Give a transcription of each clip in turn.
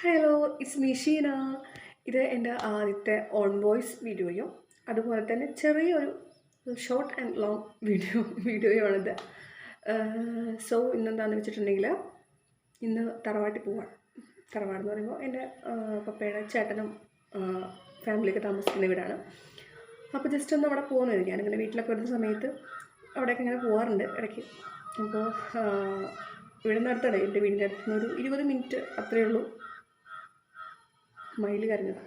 Hello it's Misheena ഇത് എന്റെ ആദ്യത്തെ ഓൺ വോയിസ് വീഡിയോയും അതുപോലെ തന്നെ ചെറിയൊരു ഷോർട്ട് ആൻഡ് ലോങ് വീഡിയോ വീഡിയോയാണിത് സോ ഇന്നെന്താണെന്ന് വെച്ചിട്ടുണ്ടെങ്കിൽ ഇന്ന് തറവാട്ടിൽ പോവാണ്. തറവാട് എന്ന് പറയുമ്പോൾ എന്റെ പപ്പയുടെ ചേട്ടനും ഫാമിലിയൊക്കെ താമസിക്കുന്ന വീടാണ്. അപ്പോൾ ജസ്റ്റ് ഒന്ന് അവിടെ പോകുന്നത് ഞാനിങ്ങനെ വീട്ടിലൊക്കെ വരുന്ന സമയത്ത് അവിടെയൊക്കെ ഇങ്ങനെ പോകാറുണ്ട് ഇടയ്ക്ക്. അപ്പോൾ ഇവിടെ നിന്ന് അടുത്താണ്. എന്റെ വീടിന്റെ അടുത്തുനിന്ന് ഒരു ഇരുപത് മിനിറ്റ് അത്രയേ ഉള്ളൂ. മയിൽ കരഞ്ഞത്.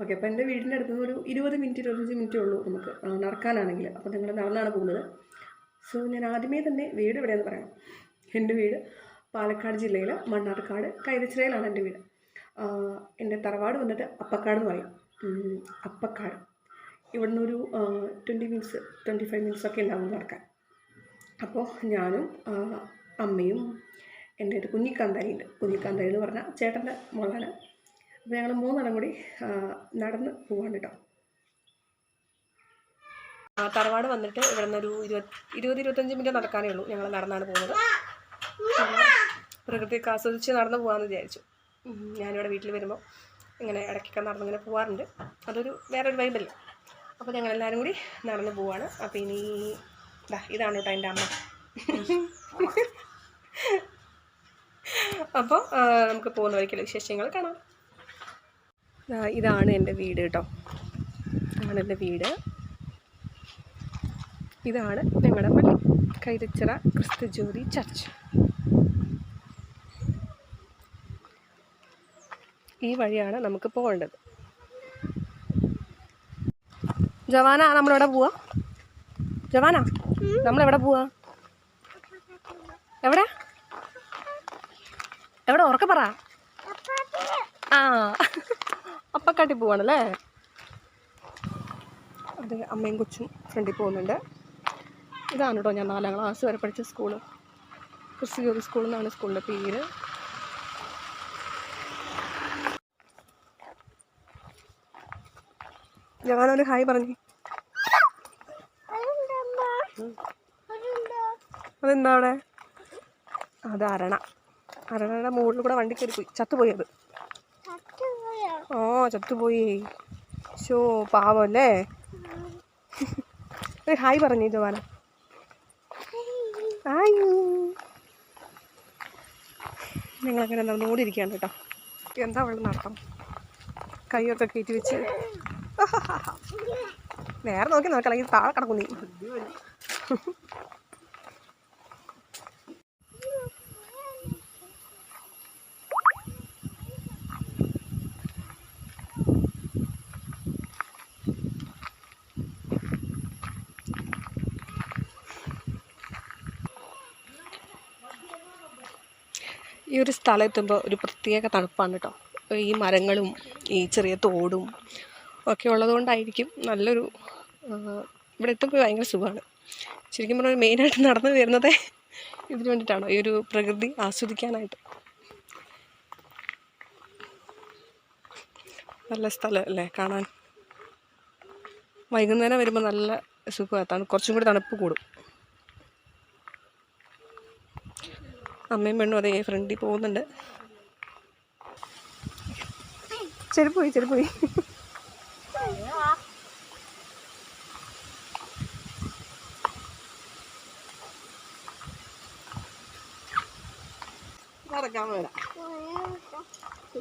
ഓക്കെ അപ്പോൾ എന്റെ വീടിന്റെ അടുത്ത് ഒരു ഇരുപത് മിനിറ്റ് ഇരുപത്തഞ്ച് മിനിറ്റേ ഉള്ളൂ നമുക്ക് നടക്കാനാണെങ്കിൽ അപ്പോൾ നിങ്ങൾ നടന്നാണ് പോകുന്നത്. സോ ഞാൻ ആദ്യമേ തന്നെ വീട് എവിടെയാണെന്ന് പറയാം. എന്റെ വീട് പാലക്കാട് ജില്ലയിൽ മണ്ണാർക്കാട് കൈതച്ചിറയിലാണ് എന്റെ വീട്. എന്റെ തറവാട് വന്നിട്ട് അപ്പക്കാട് എന്ന് പറയും. അപ്പക്കാട്. ഇവിടുന്ന് ഒരു twenty minutes twenty five minutes ഒക്കെ ഉണ്ടാവും നടക്കാൻ. അപ്പോൾ ഞാനും അമ്മയും എന്റെ ഒരു കുഞ്ഞിക്കാന്താരി ഉണ്ട് കുഞ്ഞിക്കാന്താരി എന്ന് പറഞ്ഞാൽ ചേട്ടന്റെ മകളാണ് അപ്പോൾ ഞങ്ങൾ മൂന്നെണ്ണം കൂടി നടന്ന് പോവാണ് കേട്ടോ. തറവാട് വന്നിട്ട് ഇവിടെ നിന്ന് ഒരു ഇരുപത് ഇരുപത് ഇരുപത്തഞ്ച് മിനിറ്റ് നടക്കാനേ ഉള്ളൂ ഞങ്ങൾ നടന്നാണ് പോകുന്നത്. പ്രകൃതിയൊക്കെ ആസ്വദിച്ച് നടന്ന് പോകാമെന്ന് വിചാരിച്ചു. ഞാനിവിടെ വീട്ടിൽ വരുമ്പോൾ ഇങ്ങനെ ഇടയ്ക്കൊക്കെ നടന്നിങ്ങനെ പോകാറുണ്ട് അതൊരു വേറൊരു വൈബല്ലേ അപ്പോൾ ഞങ്ങൾ എല്ലാവരും കൂടി നടന്ന് പോവാണ്. അപ്പോൾ ഇനി ഇതാണ് കേട്ടോ എന്റെ അമ്മ. അപ്പോൾ നമുക്ക് പോകുന്ന വഴിക്കുള്ള വിശേഷങ്ങൾ കാണാം. ഇതാണ് എന്റെ വീട് കേട്ടോ. ഇതാണ് എന്റെ വീട്. ഇതാണ് ഞങ്ങളുടെ പള്ളി കൈതച്ചിറ ക്രിസ്തു ജ്യോതി ചർച്ച്. ഈ വഴിയാണ് നമുക്ക് പോകേണ്ടത്. ജവാന നമ്മളെവിടെ പോവാ? ജവാന നമ്മളെവിടെ പോവാ? എവിടെ? എവിടെ? ഉറക്കെ പറ. ആ. അപ്പക്കാട്ടി പോവാണല്ലേ? അത് അമ്മയും കൊച്ചും ഫ്രണ്ടിൽ പോകുന്നുണ്ട്. ഇതാണ് കേട്ടോ ഞാൻ നാലാം ക്ലാസ് വരെ പഠിച്ച സ്കൂൾ. ക്രിസ്തു സ്കൂൾ എന്നാണ് സ്കൂളിന്റെ പേര്. ഞാനൊരു ഹായ് പറഞ്ഞു. അതെന്താ അവിടെ? അതാരണ. അരണയുടെ മുകളിൽ കൂടെ വണ്ടി കയറി പോയി ചത്തുപോയി അത്. ഓ ചത്തുപോയി. ഷോ പാവല്ലേ ഒരു ഹായ് പറഞ്ഞു ജോവാന. ഹായ്. ഞങ്ങളങ്ങനെ നടന്നുകൊണ്ടിരിക്കുകയാണ് കേട്ടോ. എന്താ വെള്ളം നടത്തം? കൈയൊക്കെ കയറ്റി വെച്ച്. നേരെ നോക്കി നോക്കണം താഴെ കിടക്കും ഒരു സ്ഥലം എത്തുമ്പോൾ ഒരു പ്രത്യേക തണുപ്പാണ് കേട്ടോ. ഈ മരങ്ങളും ഈ ചെറിയ തോടും ഒക്കെ ഉള്ളതുകൊണ്ടായിരിക്കും നല്ലൊരു ഇവിടെ എത്തുമ്പോൾ ഭയങ്കര സുഖമാണ്. ശരിക്കും പറഞ്ഞാൽ മെയിനായിട്ട് നടന്നു വരുന്നത് ഇതിന് വേണ്ടിയിട്ടാണോ ഈ ഒരു പ്രകൃതി ആസ്വദിക്കാനായിട്ട്. നല്ല സ്ഥലം അല്ലേ കാണാൻ. വൈകുന്നേരം വരുമ്പോൾ നല്ല സുഖമാണ്. കുറച്ചും കൂടി തണുപ്പ് കൂടും. അമ്മയും പെണ്ണും അതേ ഫ്രണ്ടിൽ പോകുന്നുണ്ട്. ചെറുപ്പോയി പോയി ചെരുപ്പ് പോയി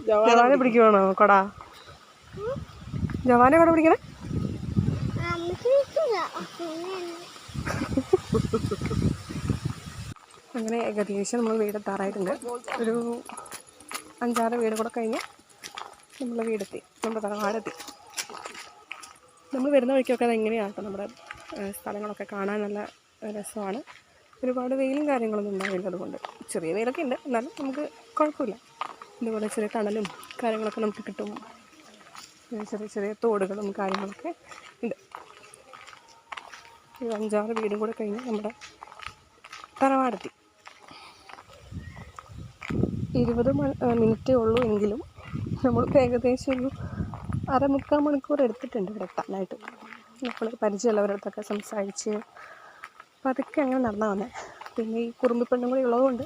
ജവാനെ പിടിക്കുവാണോ? കൊടാ. ജവാനെ കൊട പിടിക്കണേ? അങ്ങനെ ഏകദേശം നമ്മൾ വീടെത്താറായിട്ടുണ്ട് ഒരു അഞ്ചാറ് വീട് കൂടെ കഴിഞ്ഞ് നമ്മൾ വീടെത്തി. നമ്മുടെ തറവാടെത്തി. നമ്മൾ വരുന്ന വഴിക്കൊക്കെ അത് എങ്ങനെയാണ് നമ്മുടെ സ്ഥലങ്ങളൊക്കെ കാണാൻ നല്ല രസമാണ്. ഒരുപാട് വെയിലും കാര്യങ്ങളൊന്നും ഉണ്ടാവില്ല അതുകൊണ്ട്. ചെറിയ വെയിലൊക്കെ ഉണ്ട്. എന്നാലും നമുക്ക് കുഴപ്പമില്ല. ഇതുപോലെ ചെറിയ തണലും കാര്യങ്ങളൊക്കെ നമുക്ക് കിട്ടും. ചെറിയ ചെറിയ തോടുകളും കാര്യങ്ങളൊക്കെ ഉണ്ട്. ഒരു അഞ്ചാറ് വീടും കൂടെ കഴിഞ്ഞ് നമ്മുടെ തറവാടെത്തി. ഇരുപത് മിനിറ്റേ ഉള്ളൂ എങ്കിലും നമ്മൾക്ക് ഏകദേശം ഒരു അരമുക്കാൽ മണിക്കൂർ എടുത്തിട്ടുണ്ട് ഇവിടെ എത്താനായിട്ട്. നമ്മൾ പരിചയമുള്ളവരുടെ അടുത്തൊക്കെ സംസാരിച്ച് പതുക്കെ അങ്ങനെ നടന്നാൽ വന്നേ. പിന്നെ ഈ കുറുമ്പി പെണ്ണും കൂടി ഉള്ളതുകൊണ്ട്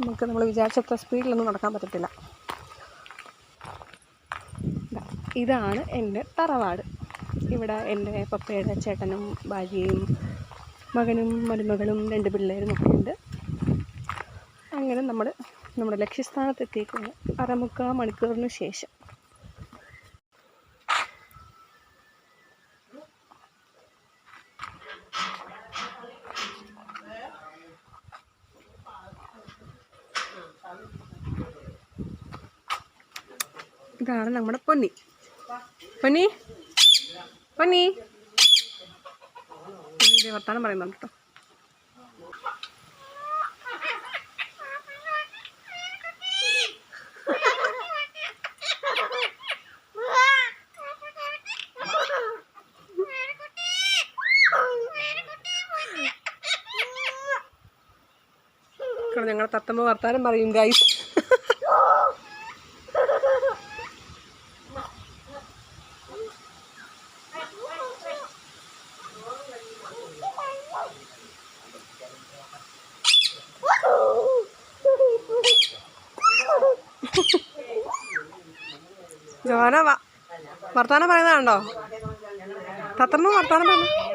നമുക്ക് നമ്മൾ വിചാരിച്ചത്ര സ്പീഡിലൊന്നും നടക്കാൻ പറ്റത്തില്ല. ഇതാണ് എന്റെ തറവാട്. ഇവിടെ എന്റെ പപ്പയുടെ ചേട്ടനും ഭാര്യയും മകനും മരുമകളും രണ്ട് പിള്ളേരും ഒക്കെ ഉണ്ട്. അങ്ങനെ നമ്മൾ നമ്മുടെ ലക്ഷ്യസ്ഥാനത്ത് അരമുക്കാ മണിക്കൂറിന് ശേഷം. ഇതാണ് നമ്മുടെ പൊന്നി. പൊന്നി? പൊന്നി? വർത്താനം പറയുന്നുണ്ട് കേട്ടോ. ഇവിടെ ഞങ്ങൾ തത്തമ്മ വർത്താനം പറയും ഗൈസ് ജോന വർത്താനം പറയുന്നതാണ്ടോ തത്തമ്മ വർത്താനം പറയുന്നു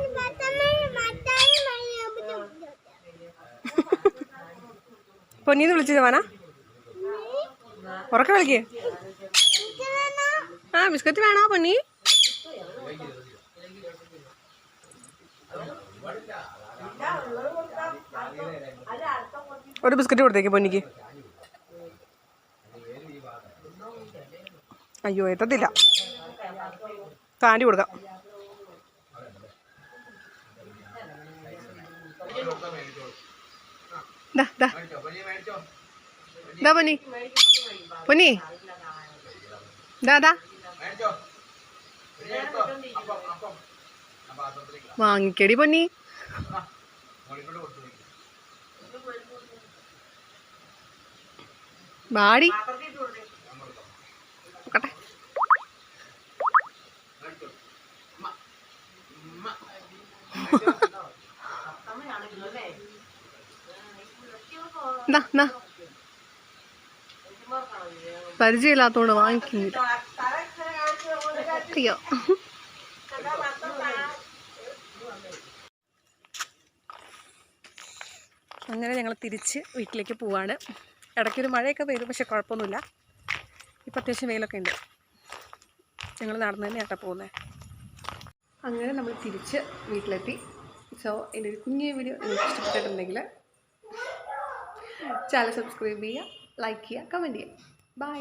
പൊന്നീന്ന് വിളിച്ചു വേണ ഉറക്കെ വിളിക്കേ. ആ ബിസ്ക്കറ്റ് വേണോ പൊന്നി? ഒരു ബിസ്ക്കറ്റ് കൊടുത്തേക്ക് പൊന്നിക്ക്. അയ്യോ എത്തത്തില്ല. കാണ്ടി കൊടുക്കാം. ദാ ദാ. ദാ പൊന്നി. പൊന്നി. ദാ ദാ. വാങ്ങിക്കടി പൊന്നി. ബാടി ദാ എന്നാ പരിചയമില്ലാത്തോണ്ട് വാങ്ങിക്കുന്നില്ല. അയ്യോ. അങ്ങനെ ഞങ്ങൾ തിരിച്ച് വീട്ടിലേക്ക് പോവാണ്. ഇടയ്ക്കൊരു മഴയൊക്കെ പെയ്തു പക്ഷെ കുഴപ്പമൊന്നുമില്ല. ഇപ്പം അത്യാവശ്യം വെയിലൊക്കെ ഉണ്ട്. ഞങ്ങൾ നടന്നു തന്നെയാട്ടാ പോകുന്നത് അങ്ങനെ നമ്മൾ തിരിച്ച് വീട്ടിലെത്തി. സോ എന്റെ ഒരു കുഞ്ഞു വീഡിയോ നിങ്ങൾക്ക് ഇഷ്ടപ്പെട്ടിട്ടുണ്ടെങ്കിൽ ചാനൽ സബ്സ്ക്രൈബ് ചെയ്യുക ലൈക്ക് ചെയ്യുക കമന്റ് ചെയ്യുക. ബൈ